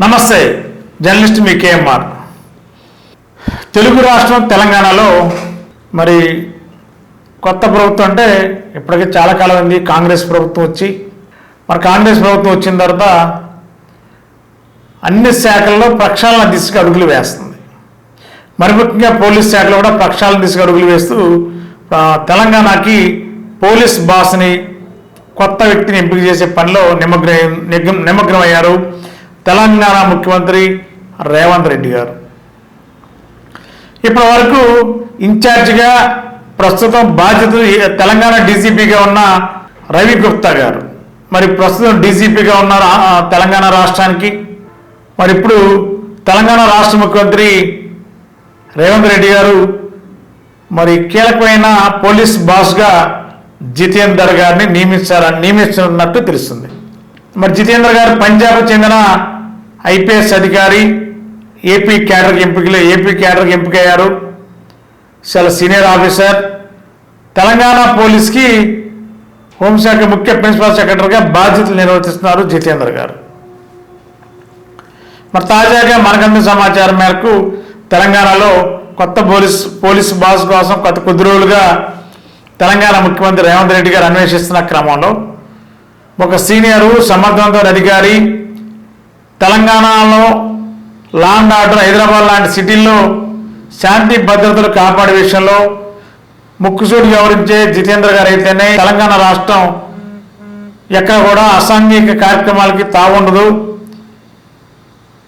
నమస్తే జర్నలిస్ట్ మీ కేఎంఆర్. తెలుగు రాష్ట్రం తెలంగాణలో మరి కొత్త ప్రభుత్వం అంటే ఇప్పటికే చాలా కాలం అయింది కాంగ్రెస్ ప్రభుత్వం వచ్చి. మరి కాంగ్రెస్ ప్రభుత్వం వచ్చిన తర్వాత అన్ని శాఖల్లో ప్రక్షాళన దిశగా అడుగులు వేస్తుంది. మరి ముఖ్యంగా పోలీస్ శాఖలో కూడా ప్రక్షాళన దిశగా అడుగులు వేస్తూ తెలంగాణకి పోలీస్ బాస్ని కొత్త వ్యక్తిని ఎంపిక చేసే పనిలో నిమగ్న నిగ్న- నిమగ్నమయ్యారు. తెలంగాణ ముఖ్యమంత్రి రేవంత్ రెడ్డి గారు. ఇప్పటి వరకు ఇన్ఛార్జిగా ప్రస్తుతం బాధ్యతలు తెలంగాణ డీసీపీగా ఉన్న రవి గుప్తా గారు. మరి ప్రస్తుతం డీజీపీగా ఉన్న తెలంగాణ రాష్ట్రానికి. మరి ఇప్పుడు తెలంగాణ రాష్ట్ర ముఖ్యమంత్రి రేవంత్ రెడ్డి గారు మరి కీలకమైన పోలీస్ బాస్గా జితేందర్ గారిని నియమించారని నియమిస్తున్నట్టు తెలుస్తుంది. మరి జితేందర్ గారు పంజాబ్ చెందిన ఐపీఎస్ అధికారి ఏపీ క్యాడర్ ఎంపికలో ఏపీ క్యాడర్కి ఎంపికయ్యారు. చాలా సీనియర్ ఆఫీసర్. తెలంగాణ పోలీస్కి హోంశాఖ ముఖ్య ప్రిన్సిపల్ సెక్రటరీగా బాధ్యతలు నిర్వర్తిస్తున్నారు జితేందర్ గారు. మరి తాజాగా మనకందిన సమాచారం మేరకు తెలంగాణలో కొత్త పోలీస్ పోలీస్ బాస్ కోసం కొత్త కొద్ది రోజులుగా తెలంగాణ ముఖ్యమంత్రి రేవంత్ రెడ్డి గారు అన్వేషిస్తున్న క్రమంలో ఒక సీనియరు సమర్థవంతమైన అధికారి తెలంగాణలో లాండ్ ఆర్డర్ హైదరాబాద్ లాంటి సిటీల్లో శాంతి భద్రతలు కాపాడే విషయంలో ముక్కుసూటి వ్యవహరించే జితేంద్ర గారు అయితేనే తెలంగాణ రాష్ట్రం ఎక్కడ కూడా అసాంఘిక కార్యక్రమాలకి తావుండదు.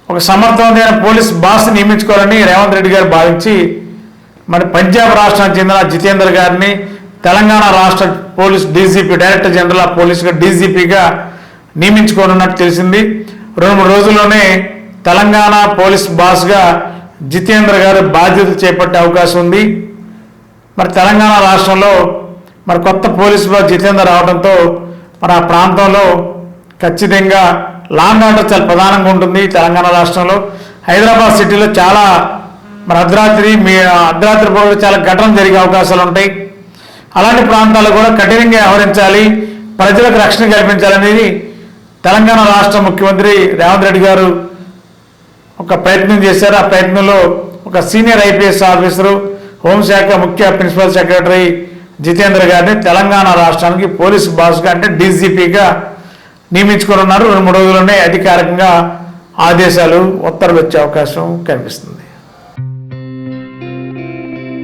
ఒక సమర్థవంతమైన పోలీస్ బాస్ నియమించుకోవాలని రేవంత్ రెడ్డి గారు భావించి మరి పంజాబ్ రాష్ట్రానికి చెందిన జితేంద్ర గారిని తెలంగాణ రాష్ట్ర police DGP director general of పోలీస్గా డీజీపీగా నియమించుకోనున్నట్టు తెలిసింది. రెండు మూడు రోజుల్లోనే తెలంగాణ పోలీస్ బాస్గా జితేంద్ర గారు బాధ్యతలు చేపట్టే అవకాశం ఉంది. మరి తెలంగాణ రాష్ట్రంలో మరి కొత్త పోలీస్ బాస్ జితేందర్ రావడంతో మరి ఆ ప్రాంతంలో ఖచ్చితంగా లాంగ్ ఆర్డర్ చాలా ప్రధానంగా ఉంటుంది తెలంగాణ రాష్ట్రంలో. హైదరాబాద్ సిటీలో చాలా మరి అర్ధరాత్రి మీ అర్ధరాత్రి పూట చాలా ఘటనలు జరిగే అవకాశాలు ఉంటాయి. అలాంటి ప్రాంతాలు కూడా కఠినంగా వ్యవహరించాలి. ప్రజలకు రక్షణ కల్పించాలనేది తెలంగాణ రాష్ట్ర ముఖ్యమంత్రి రేవంత్ రెడ్డి గారు ఒక ప్రయత్నం చేశారు. ఆ ప్రయత్నంలో ఒక సీనియర్ ఐపీఎస్ ఆఫీసరు హోంశాఖ ముఖ్య ప్రిన్సిపల్ సెక్రటరీ జితేంద్ర గారిని తెలంగాణ రాష్ట్రానికి పోలీస్ బాస్గా అంటే డీజీపీగా నియమించుకొని ఉన్నారు. రెండు మూడు రోజుల్లోనే అధికారికంగా ఆదేశాలు ఉత్తర్వులు వచ్చే అవకాశం కనిపిస్తుంది.